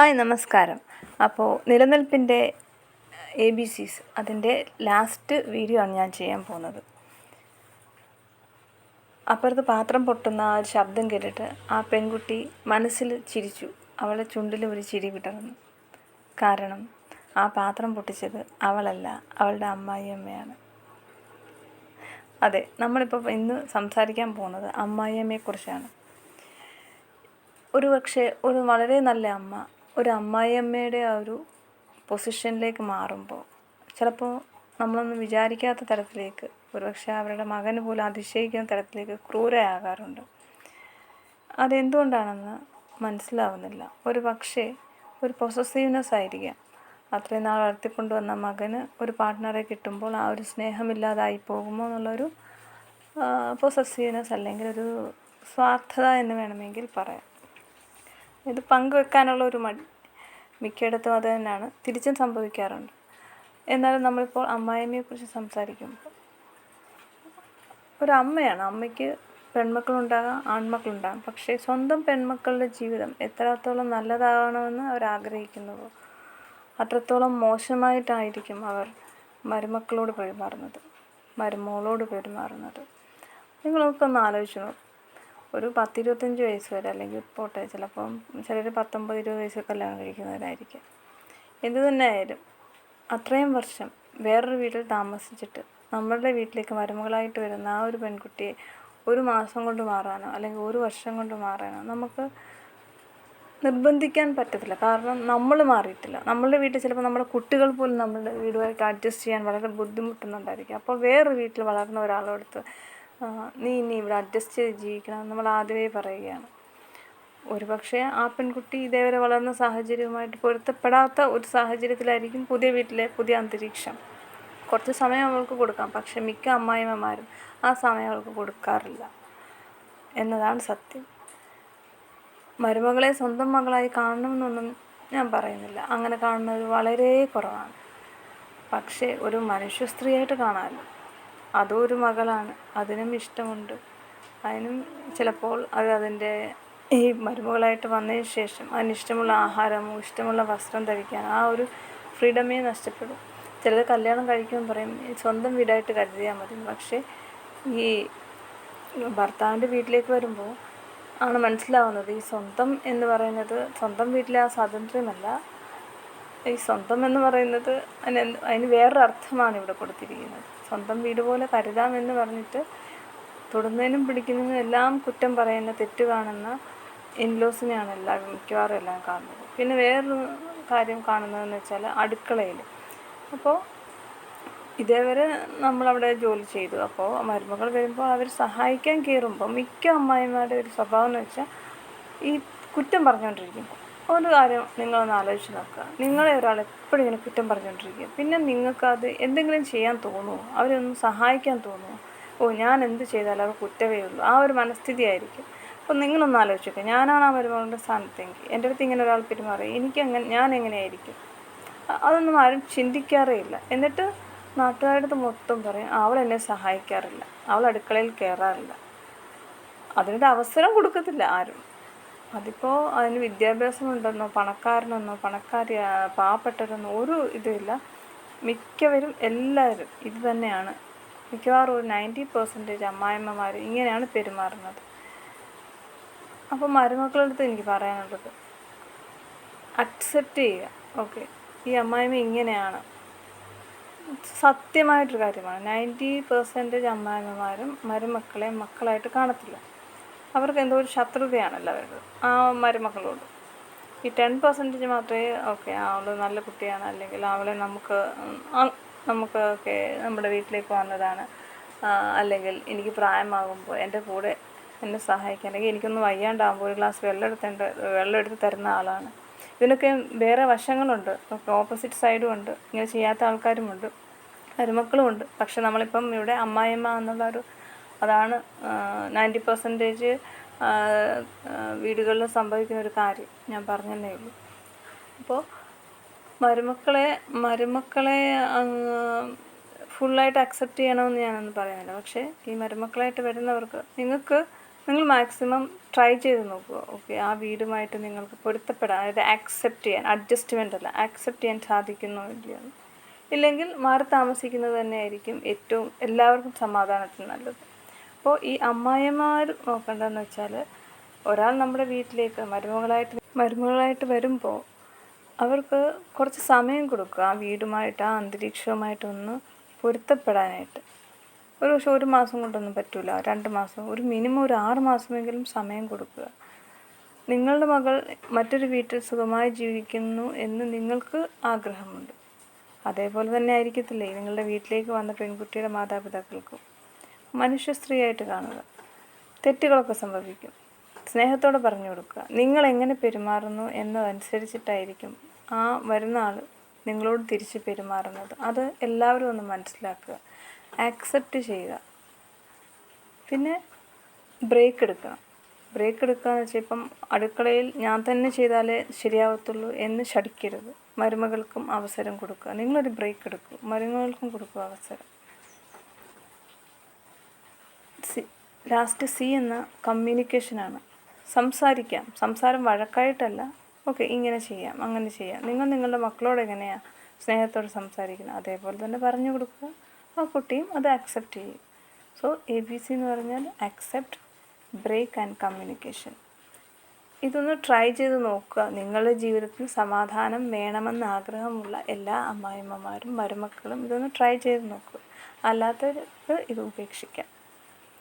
Hi നമസ്കാരം. അപ്പോൾ നിലനിൽപ്പിന്റെ A B സീസ് അതിന്റെ ലാസ്റ്റ് വീഡിയോ ആണ് ഞാൻ ചെയ്യാൻ പോകുന്നത്. അപ്പുറത്ത് പാത്രം പൊട്ടുന്ന ആ ശബ്ദം കേട്ടിട്ട് ആ പെൺകുട്ടി മനസ്സിൽ ചിരിച്ചു. അവളെ ചുണ്ടിൽ ഒരു ചിരി വിടർന്നു. കാരണം ആ പാത്രം പൊട്ടിച്ചത് അവളല്ല അവളുടെ അമ്മായിയമ്മയാണ് അതെ നമ്മളിപ്പോൾ ഇന്ന് സംസാരിക്കാൻ പോകുന്നത് അമ്മായിയമ്മയെക്കുറിച്ചാണ് ഒരു പക്ഷേ ഒരു വളരെ നല്ല അമ്മ ഒരു അമ്മായിയമ്മയുടെ ആ ഒരു പൊസിഷനിലേക്ക് മാറുമ്പോൾ ചിലപ്പോൾ നമ്മളൊന്നും വിചാരിക്കാത്ത തരത്തിലേക്ക് ഒരുപക്ഷെ അവരുടെ മകന് പോലും അതിശയിക്കുന്ന തരത്തിലേക്ക് ക്രൂരയാകാറുണ്ട്. അതെന്തുകൊണ്ടാണെന്ന് മനസ്സിലാവുന്നില്ല. ഒരു പക്ഷേ ഒരു പൊസസീവ്നെസ് ആയിരിക്കാം. അത്രയും നാൾ വളർത്തിക്കൊണ്ടുവന്ന മകന് ഒരു പാർട്ട്ണറെ കിട്ടുമ്പോൾ ആ ഒരു സ്നേഹമില്ലാതായി പോകുമോ എന്നുള്ളൊരു പൊസസീവ്നെസ് അല്ലെങ്കിൽ ഒരു സ്വാർത്ഥത എന്ന് വേണമെങ്കിൽ പറയാം. ഇത് പങ്കുവെക്കാനുള്ള ഒരു മടി മിക്കയിടത്തും അത് തന്നെയാണ്. തിരിച്ചും സംഭവിക്കാറുണ്ട്. എന്നാലും നമ്മളിപ്പോൾ അമ്മായിയമ്മയെക്കുറിച്ച് സംസാരിക്കുമ്പോൾ ഒരു അമ്മയാണ്. അമ്മയ്ക്ക് പെൺമക്കളുണ്ടാകാം ആൺമക്കളുണ്ടാകാം. പക്ഷേ സ്വന്തം പെൺമക്കളുടെ ജീവിതം എത്രത്തോളം നല്ലതാകണമെന്ന് അവർ ആഗ്രഹിക്കുന്നു അത്രത്തോളം മോശമായിട്ടായിരിക്കും അവർ മരുമക്കളോട് പെരുമാറുന്നത് മരുമോളോട് പെരുമാറുന്നത്. നിങ്ങളൊക്കെ ഒന്ന് ആലോചിച്ചു ഒരു പത്തിരുപത്തഞ്ച് വയസ്സ് വരെ അല്ലെങ്കിൽ പോട്ടെ ചിലപ്പം ചിലർ പത്തൊമ്പത് ഇരുപത് വയസ്സ് കല്യാണം കഴിക്കുന്നവരായിരിക്കും. എന്തു തന്നെ ആയാലും അത്രയും വർഷം വേറൊരു വീട്ടിൽ താമസിച്ചിട്ട് നമ്മളുടെ വീട്ടിലേക്ക് മരുമകളായിട്ട് വരുന്ന ആ ഒരു പെൺകുട്ടിയെ ഒരു മാസം കൊണ്ട് മാറാനോ അല്ലെങ്കിൽ ഒരു വർഷം കൊണ്ട് മാറാനോ നമുക്ക് നിർബന്ധിക്കാൻ പറ്റത്തില്ല. കാരണം നമ്മൾ മാറിയിട്ടില്ല. നമ്മളുടെ വീട്ടിൽ ചിലപ്പോൾ നമ്മുടെ കുട്ടികൾ പോലും നമ്മളുടെ വീടുമായിട്ട് അഡ്ജസ്റ്റ് ചെയ്യാൻ വളരെ ബുദ്ധിമുട്ടുന്നുണ്ടായിരിക്കും. അപ്പോൾ വേറൊരു വീട്ടിൽ വളർന്ന ഒരാളോടത്ത് നീ ഇനി ഇവിടെ അഡ്ജസ്റ്റ് ചെയ്ത് ജീവിക്കണം നമ്മൾ ആദ്യമേ പറയുകയാണ്. ഒരു പക്ഷേ ആ പെൺകുട്ടി ഇതേവരെ വളർന്ന സാഹചര്യവുമായിട്ട് പൊരുത്തപ്പെടാത്ത ഒരു സാഹചര്യത്തിലായിരിക്കും പുതിയ വീട്ടിലെ പുതിയ അന്തരീക്ഷം. കുറച്ച് സമയം അവൾക്ക് കൊടുക്കാം പക്ഷെ മിക്ക അമ്മായിമ്മമാരും ആ സമയം അവൾക്ക് കൊടുക്കാറില്ല എന്നതാണ് സത്യം. മരുമകളെ സ്വന്തം മകളായി കാണണമെന്നൊന്നും ഞാൻ പറയുന്നില്ല. അങ്ങനെ കാണുന്നത് വളരെ കുറവാണ്. പക്ഷേ ഒരു മനുഷ്യ സ്ത്രീയായിട്ട് കാണാമല്ലോ. അതും ഒരു മകളാണ്. അതിനും ഇഷ്ടമുണ്ട്. അതിനും ചിലപ്പോൾ അത് അതിന്റെ ഈ മരുമകളായിട്ട് വന്നതിന് ശേഷം അതിന് ഇഷ്ടമുള്ള ആഹാരമോ ഇഷ്ടമുള്ള വസ്ത്രം ധരിക്കാൻ ആ ഒരു ഫ്രീഡമേ നഷ്ടപ്പെടും. ചിലർ കല്യാണം കഴിക്കുമ്പോൾ പറയും. സ്വന്തം വീടായിട്ട് കരുതിയാൽ മതി. പക്ഷേ ഈ ഭർത്താവിന്റെ വീട്ടിലേക്ക് വരുമ്പോൾ ആണ് മനസ്സിലാവുന്നത്. ഈ സ്വന്തം എന്ന് പറയുന്നത് സ്വന്തം വീട്ടിലെ ആ സ്വാതന്ത്ര്യമല്ല. ഈ സ്വന്തം എന്ന് പറയുന്നത് അതിന് അതിന് വേറൊരു അർത്ഥമാണ് ഇവിടെ കൊടുത്തിരിക്കുന്നത്. സ്വന്തം വീട് പോലെ കരുതാമെന്ന് പറഞ്ഞിട്ട് തൊടുന്നതിനും പിടിക്കുന്നതിനും എല്ലാം കുറ്റം പറയുന്ന തെറ്റ് കാണുന്ന ഇൻലോസിനെയാണ് എല്ലാവരും മിക്കവാറും എല്ലാം കാണുന്നത്. പിന്നെ വേറൊരു കാര്യം കാണുന്നതെന്ന് വെച്ചാൽ അടുക്കളയിൽ അപ്പോൾ ഇതേവരെ നമ്മളവിടെ ജോലി ചെയ്തു. അപ്പോൾ മരുമകൾ വരുമ്പോൾ അവർ സഹായിക്കാൻ കയറുമ്പോൾ മിക്ക അമ്മായിമാരുടെ ഒരു സ്വഭാവം എന്ന് വെച്ചാൽ ഈ കുറ്റം പറഞ്ഞുകൊണ്ടിരിക്കും ഒരു കാര്യം നിങ്ങളൊന്ന് ആലോചിച്ച് നോക്കുക. നിങ്ങളെ ഒരാൾ എപ്പോഴും ഇങ്ങനെ കുറ്റം പറഞ്ഞുകൊണ്ടിരിക്കുക പിന്നെ നിങ്ങൾക്കത് എന്തെങ്കിലും ചെയ്യാൻ തോന്നുമോ അവരൊന്ന് സഹായിക്കാൻ തോന്നുമോ ഓ ഞാൻ എന്ത് ചെയ്താലും അവർ കുറ്റമേ ഉള്ളൂ. ആ ഒരു മനസ്ഥിതി ആയിരിക്കും. അപ്പോൾ നിങ്ങളൊന്ന് ആലോചിക്കുക ഞാനാണ് ആ മരുമകളുടെ സ്ഥാനത്തെങ്കിൽ എന്റെ അടുത്ത് ഇങ്ങനെ ഒരാൾ പെരുമാറി എനിക്ക് അങ്ങനെ ഞാൻ എങ്ങനെയായിരിക്കും? അതൊന്നും ആരും ചിന്തിക്കാറേ ഇല്ല. എന്നിട്ട് നാട്ടുകാരുടെ അടുത്ത് മൊത്തം പറയും അവൾ എന്നെ സഹായിക്കാറില്ല. അവൾ അടുക്കളയിൽ കയറാറില്ല അതിനൊരു അവസരം കൊടുക്കത്തില്ല ആരും. അതിപ്പോൾ അതിന് വിദ്യാഭ്യാസം ഉണ്ടെന്നോ പണക്കാരനെന്നോ പണക്കാരി പാവപ്പെട്ടവരെന്നോ ഒരു ഇതുമില്ല. മിക്കവരും എല്ലാവരും ഇത് തന്നെയാണ്. മിക്കവാറും ഒരു നയന്റി പെർസെന്റേജ് അമ്മായിമ്മമാർ ഇങ്ങനെയാണ് പെരുമാറുന്നത്. അപ്പോൾ മരുമക്കളടുത്ത് എനിക്ക് പറയാനുള്ളത്. അക്സെപ്റ്റ് ചെയ്യുക. ഓക്കെ. ഈ അമ്മായിമ്മ ഇങ്ങനെയാണ്. സത്യമായിട്ടൊരു കാര്യമാണ്. നയന്റി പെർസെന്റേജ് അമ്മായിമ്മമാരും മരുമക്കളെ മക്കളായിട്ട് കാണത്തില്ല. അവർക്ക് എന്തോ ഒരു ശത്രുതയാണല്ലോ അവരുടെ ആ മരുമക്കളോട്. ഈ ടെൻ പെർസെന്റേജ് മാത്രമേ ഓക്കെ അവൾ നല്ല കുട്ടിയാണ് അല്ലെങ്കിൽ അവളെ നമുക്ക് നമുക്ക് ഓക്കെ നമ്മുടെ വീട്ടിലേക്ക് വന്നതാണ്. അല്ലെങ്കിൽ എനിക്ക് പ്രായമാകുമ്പോൾ എന്റെ കൂടെ എന്നെ സഹായിക്കാൻ അല്ലെങ്കിൽ എനിക്കൊന്ന് വയ്യാണ്ടാകുമ്പോൾ ഒരു ഗ്ലാസ് വെള്ളം എടുത്തേണ്ട വെള്ളം എടുത്ത് തരുന്ന ആളാണ്. ഇതിനൊക്കെ വേറെ വശങ്ങളുണ്ട്. ഓപ്പോസിറ്റ് സൈഡും ഉണ്ട്. ഇങ്ങനെ ചെയ്യാത്ത ആൾക്കാരുമുണ്ട്. മരുമക്കളുമുണ്ട്. പക്ഷെ നമ്മളിപ്പം ഇവിടെ അമ്മായിമ്മ എന്നുള്ള ഒരു അതാണ് നയന്റി പെർസെന്റേജ് വീടുകളിൽ സംഭവിക്കുന്ന ഒരു കാര്യം. ഞാൻ പറഞ്ഞതേ ഉള്ളൂ. അപ്പോൾ മരുമക്കളെ മരുമക്കളെ ഫുള്ളായിട്ട് അക്സെപ്റ്റ് ചെയ്യണമെന്ന് ഞാനൊന്നും പറയുന്നില്ല പക്ഷേ ഈ മരുമക്കളായിട്ട് വരുന്നവർക്ക് നിങ്ങൾക്ക് നിങ്ങൾ മാക്സിമം ട്രൈ ചെയ്ത് നോക്കുക. ഓക്കെ ആ വീടുമായിട്ട് നിങ്ങൾക്ക് പൊരുത്തപ്പെടാൻ അതായത് ആക്സെപ്റ്റ് ചെയ്യാൻ അഡ്ജസ്റ്റ്മെന്റ് അല്ല ആക്സെപ്റ്റ് ചെയ്യാൻ സാധിക്കുന്നോ ഇല്ലയോ. ഇല്ലെങ്കിൽ മാറി താമസിക്കുന്നത് തന്നെയായിരിക്കും ഏറ്റവും എല്ലാവർക്കും സമാധാനത്തിന് നല്ലത്. അപ്പോൾ ഈ അമ്മായിമാർ നോക്കേണ്ടതെന്ന് വെച്ചാൽ ഒരാൾ നമ്മുടെ വീട്ടിലേക്ക് മരുമകളായിട്ട് മരുമകളായിട്ട് വരുമ്പോൾ അവർക്ക് കുറച്ച് സമയം കൊടുക്കുക ആ വീടുമായിട്ട് ആ അന്തരീക്ഷവുമായിട്ടൊന്ന് പൊരുത്തപ്പെടാനായിട്ട്. ഒരു പക്ഷേ ഒരു മാസം കൊണ്ടൊന്നും പറ്റില്ല രണ്ട് മാസം ഒരു മിനിമം ഒരു ആറ് മാസമെങ്കിലും സമയം കൊടുക്കുക. നിങ്ങളുടെ മകൾ മറ്റൊരു വീട്ടിൽ സുഖമായി ജീവിക്കുന്നു എന്ന് നിങ്ങൾക്ക് ആഗ്രഹമുണ്ട്. അതേപോലെ തന്നെ ആയിരിക്കത്തില്ലേ? നിങ്ങളുടെ വീട്ടിലേക്ക് വന്ന പെൺകുട്ടിയുടെ മാതാപിതാക്കൾക്കും. മനുഷ്യ സ്ത്രീയായിട്ട് കാണുക. തെറ്റുകളൊക്കെ സംഭവിക്കും. സ്നേഹത്തോടെ പറഞ്ഞു കൊടുക്കുക. നിങ്ങൾ എങ്ങനെ പെരുമാറുന്നു എന്നതനുസരിച്ചിട്ടായിരിക്കും ആ വരുന്ന ആൾ നിങ്ങളോട് തിരിച്ച് പെരുമാറുന്നത്. അത് എല്ലാവരും ഒന്ന് മനസ്സിലാക്കുക. ആക്സെപ്റ്റ് ചെയ്യുക. പിന്നെ ബ്രേക്ക് എടുക്കണം. ബ്രേക്ക് എടുക്കുക എന്ന് വെച്ചാൽ ഇപ്പം അടുക്കളയിൽ ഞാൻ തന്നെ ചെയ്താലേ ശരിയാവത്തുള്ളൂ എന്ന് ശടിക്കരുത് മരുമകൾക്കും അവസരം കൊടുക്കുക. നിങ്ങളൊരു ബ്രേക്ക് എടുക്കും. മരുമകൾക്കും കൊടുക്കുക അവസരം. സി ലാസ്റ്റ് സി എന്ന കമ്മ്യൂണിക്കേഷനാണ് സംസാരിക്കാം. സംസാരം വഴക്കായിട്ടല്ല. ഓക്കെ ഇങ്ങനെ ചെയ്യാം അങ്ങനെ ചെയ്യാം. നിങ്ങൾ നിങ്ങളുടെ മക്കളോട് എങ്ങനെയാണ് സ്നേഹത്തോടെ സംസാരിക്കുന്നത്? അതേപോലെ തന്നെ പറഞ്ഞു കൊടുക്കുക. ആ കുട്ടിയും അത് അക്സെപ്റ്റ് ചെയ്യും. സോ എ ബി സി എന്ന് പറഞ്ഞാൽ അക്സെപ്റ്റ് ബ്രേക്ക് ആൻഡ് കമ്മ്യൂണിക്കേഷൻ ഇതൊന്ന് ട്രൈ ചെയ്ത് നോക്കുക. നിങ്ങളുടെ ജീവിതത്തിൽ സമാധാനം വേണമെന്ന് ആഗ്രഹമുള്ള എല്ലാ അമ്മായിമ്മമാരും മരുമക്കളും ഇതൊന്ന് ട്രൈ ചെയ്ത് നോക്കുക. അല്ലാത്തവർക്ക് ഇത് ഉപേക്ഷിക്കാം.